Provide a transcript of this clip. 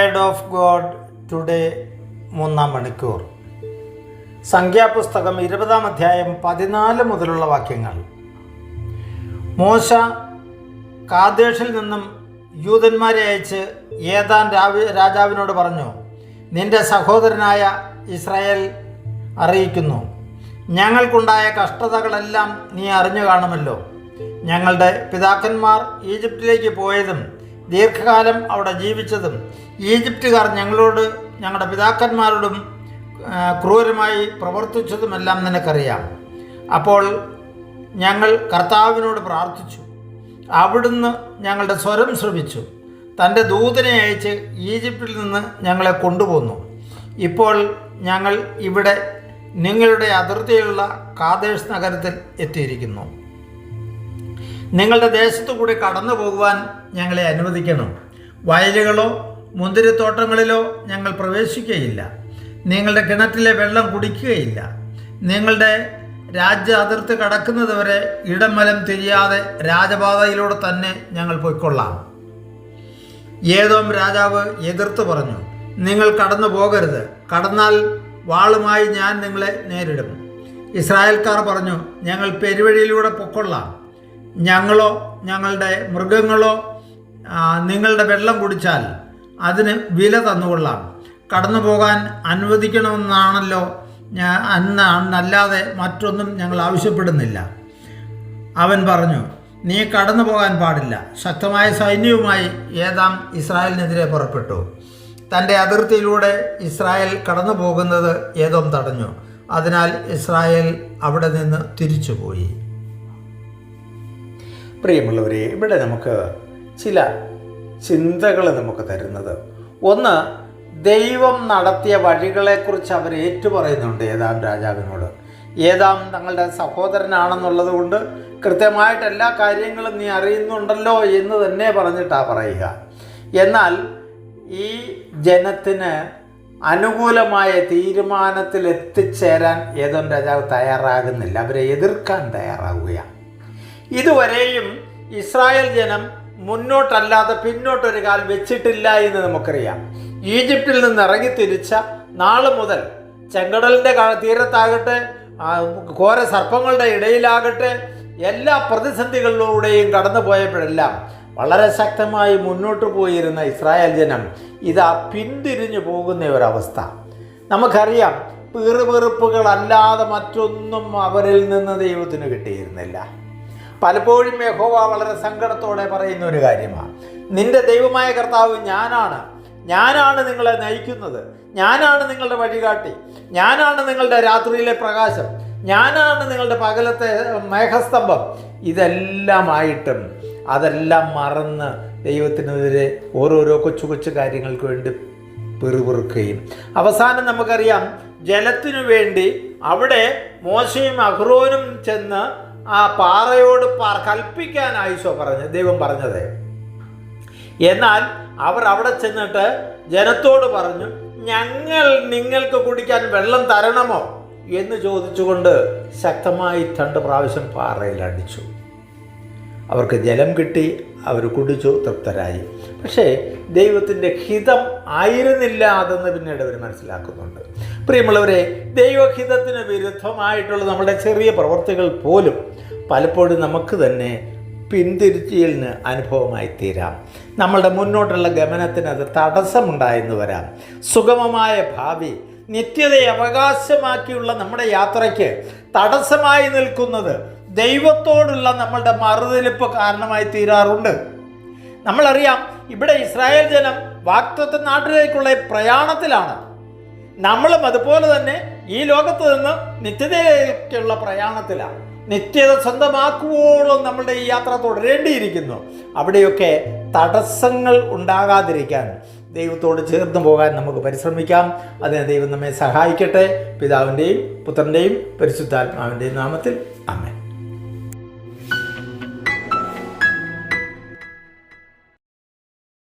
വാക്കുകളുടെ മൂന്നാം മണിക്കൂർ. സംഖ്യാപുസ്തകം ഇരുപതാം അധ്യായം പതിനാല് മുതലുള്ള വാക്യങ്ങൾ. മോശ കാദേശിൽ നിന്നും യൂതന്മാരെ അയച്ച് ഏതാൻ രാജാവിനോട് പറഞ്ഞു നിന്റെ സഹോദരനായ ഇസ്രായേൽ അറിയിക്കുന്നു ഞങ്ങൾക്കുണ്ടായ കഷ്ടതകളെല്ലാം നീ അറിഞ്ഞു കാണുമല്ലോ. ഞങ്ങളുടെ പിതാക്കന്മാർ ഈജിപ്തിലേക്ക് പോയതും ദീർഘകാലം അവിടെ ജീവിച്ചതും ഈജിപ്തുകാർ ഞങ്ങളോട് ഞങ്ങളുടെ പിതാക്കന്മാരോടും ക്രൂരമായി പ്രവർത്തിച്ചതുമെല്ലാം നിനക്കറിയാം. അപ്പോൾ ഞങ്ങൾ കർത്താവിനോട് പ്രാർത്ഥിച്ചു. അവിടുന്ന് ഞങ്ങളുടെ സ്വരം ശ്രമിച്ചു തന്റെ ദൂതനെ അയച്ച് ഈജിപ്തിൽ നിന്ന് ഞങ്ങളെ കൊണ്ടുപോന്നു. ഇപ്പോൾ ഞങ്ങൾ ഇവിടെ നിങ്ങളുടെ അതിർത്തിയിലുള്ള കാദേശ് നഗരത്തിൽ എത്തിയിരിക്കുന്നു. നിങ്ങളുടെ ദേശത്തു കൂടി കടന്നു പോകുവാൻ ഞങ്ങളെ അനുവദിക്കണം. വയലുകളോ മുന്തിരിത്തോട്ടങ്ങളിലോ ഞങ്ങൾ പ്രവേശിക്കുകയില്ല. നിങ്ങളുടെ കിണറ്റിലെ വെള്ളം കുടിക്കുകയില്ല. നിങ്ങളുടെ രാജ്യ അതിർത്തി കടക്കുന്നതുവരെ ഇടമലം തിരിയാതെ രാജപാതയിലൂടെ തന്നെ ഞങ്ങൾ പൊയ്ക്കൊള്ളാം. ഏതോം രാജാവ് എതിർത്ത് പറഞ്ഞു നിങ്ങൾ കടന്നു പോകരുത്. കടന്നാൽ വാളുമായി ഞാൻ നിങ്ങളെ നേരിടും. ഇസ്രായേൽക്കാർ പറഞ്ഞു ഞങ്ങൾ പെരുവഴിയിലൂടെ പൊക്കൊള്ളാം. ഞങ്ങളോ ഞങ്ങളുടെ മൃഗങ്ങളോ നിങ്ങളുടെ വെള്ളം കുടിച്ചാൽ അതിന് വില തന്നുകൊള്ളാം. കടന്നു പോകാൻ അനുവദിക്കണമെന്നാണല്ലോ അന്നല്ലാതെ മറ്റൊന്നും ഞങ്ങൾ ആവശ്യപ്പെടുന്നില്ല. അവൻ പറഞ്ഞു നീ കടന്നു പോകാൻ പാടില്ല. ശക്തമായ സൈന്യവുമായി ഏതാം ഇസ്രായേലിനെതിരെ പുറപ്പെട്ടു. തന്റെ അതിർത്തിയിലൂടെ ഇസ്രായേൽ കടന്നു പോകുന്നത് ഏതോം തടഞ്ഞു. അതിനാൽ ഇസ്രായേൽ അവിടെ നിന്ന് തിരിച്ചുപോയി. പ്രിയമുള്ളവരെ ഇവിടെ നമുക്ക് ചില ചിന്തകൾ നമുക്ക് തരുന്നത്. ഒന്ന് ദൈവം നടത്തിയ വഴികളെക്കുറിച്ച് അവർ ഏറ്റുപറയുന്നുണ്ട് ഏതാം രാജാവിനോട്. ഏതാം തങ്ങളുടെ സഹോദരനാണെന്നുള്ളത് കൊണ്ട് കൃത്യമായിട്ട് എല്ലാ കാര്യങ്ങളും നീ അറിയുന്നുണ്ടല്ലോ എന്ന് തന്നെ പറഞ്ഞിട്ടാണ് പറയുക. എന്നാൽ ഈ ജനത്തിന് അനുകൂലമായ തീരുമാനത്തിൽ എത്തിച്ചേരാൻ ഏതോ രാജാവ് തയ്യാറാകുന്നില്ല. അവരെ എതിർക്കാൻ തയ്യാറാവുകയാണ്. ഇതുവരെയും ഇസ്രായേൽ ജനം മുന്നോട്ടല്ലാതെ പിന്നോട്ടൊരു കാൽ വെച്ചിട്ടില്ല എന്ന് നമുക്കറിയാം. ഈജിപ്തിൽ നിന്ന് ഇറങ്ങി തിരിച്ച നാൾ മുതൽ ചെങ്കടലിന്റെ തീരത്താകട്ടെ ഘോര സർപ്പങ്ങളുടെ ഇടയിലാകട്ടെ എല്ലാ പ്രതിസന്ധികളിലൂടെയും കടന്നു പോയപ്പോഴെല്ലാം വളരെ ശക്തമായി മുന്നോട്ട് പോയിരുന്ന ഇസ്രായേൽ ജനം ഇതാ പിന്തിരിഞ്ഞു പോകുന്ന ഒരവസ്ഥ. നമുക്കറിയാം പീറുപീറുപ്പുകളല്ലാതെ മറ്റൊന്നും അവരിൽ നിന്ന് ദൈവത്തിന് കിട്ടിയിരുന്നില്ല. പലപ്പോഴും യഹോവ വളരെ സങ്കടത്തോടെ പറയുന്ന ഒരു കാര്യമാണ്. നിന്റെ ദൈവമായ കർത്താവ് ഞാനാണ്. ഞാനാണ് നിങ്ങളെ നയിക്കുന്നത്. ഞാനാണ് നിങ്ങളുടെ വഴികാട്ടി. ഞാനാണ് നിങ്ങളുടെ രാത്രിയിലെ പ്രകാശം. ഞാനാണ് നിങ്ങളുടെ പകലത്തെ മേഘസ്തംഭം. ഇതെല്ലാമായിട്ടും അതെല്ലാം മറന്ന് ദൈവത്തിനെതിരെ ഓരോരോ കൊച്ചു കൊച്ചു കാര്യങ്ങൾക്ക് വേണ്ടി പിറുപിറുക്കുകയും. അവസാനം നമുക്കറിയാം ജലത്തിനു വേണ്ടി അവിടെ മോശയും അഹ്റോനും ചെന്ന് ആ പാറയോട് പാർ കൽപ്പിക്കാൻ ആയിസോ പറഞ്ഞ് ദൈവം പറഞ്ഞത്. എന്നാൽ അവർ അവിടെ ചെന്നിട്ട് ജനത്തോട് പറഞ്ഞു ഞങ്ങൾ നിങ്ങൾക്ക് കുടിക്കാൻ വെള്ളം തരണമോ? എന്ന് ചോദിച്ചുകൊണ്ട് ശക്തമായി രണ്ട് പ്രാവശ്യം പാറയിൽ അടിച്ചു. അവർക്ക് ജലം കിട്ടി അവർ കുടിച്ചു തൃപ്തരായി. പക്ഷേ ദൈവത്തിന്റെ ഹിതം ആയിരുന്നില്ല അതെന്ന് പിന്നീട് അവർ മനസ്സിലാക്കുന്നുണ്ട്. പ്രിയമുള്ളവരെ ദൈവഹിതത്തിന് വിരുദ്ധമായിട്ടുള്ള നമ്മുടെ ചെറിയ പ്രവർത്തികൾ പോലും പലപ്പോഴും നമുക്ക് തന്നെ പിന്തിരിച്ചിലിന് അനുഭവമായി തീരാം നമ്മളുടെ മുന്നോട്ടുള്ള ഗമനത്തിന് അത് തടസ്സമുണ്ടായെന്ന് വരാം. സുഗമമായ ഭാവി നിത്യതയെ അവകാശമാക്കിയുള്ള നമ്മുടെ യാത്രയ്ക്ക് തടസ്സമായി നിൽക്കുന്നത് ദൈവത്തോടുള്ള നമ്മളുടെ മറുതലിപ്പ് കാരണമായി തീരാറുണ്ട് നമ്മളറിയാം ഇവിടെ ഇസ്രായേൽ ജനം വാക്തത്വ നാട്ടിലേക്കുള്ള പ്രയാണത്തിലാണ്. നമ്മളും അതുപോലെ തന്നെ ഈ ലോകത്ത് നിന്ന് നിത്യതയിലേക്കുള്ള പ്രയാണത്തിലാണ്. നിത്യത സ്വന്തമാക്കുവോളം നമ്മളുടെ ഈ യാത്ര തുടരേണ്ടിയിരിക്കുന്നു. അവിടെയൊക്കെ തടസ്സങ്ങൾ ഉണ്ടാകാതിരിക്കാൻ ദൈവത്തോട് ചേർന്ന് പോകാൻ നമുക്ക് പരിശ്രമിക്കാം. അതിന് ദൈവം നമ്മെ സഹായിക്കട്ടെ. പിതാവിന്റെയും പുത്രന്റെയും പരിശുദ്ധാത്മാവിന്റെയും നാമത്തിൽ. അമ്മേ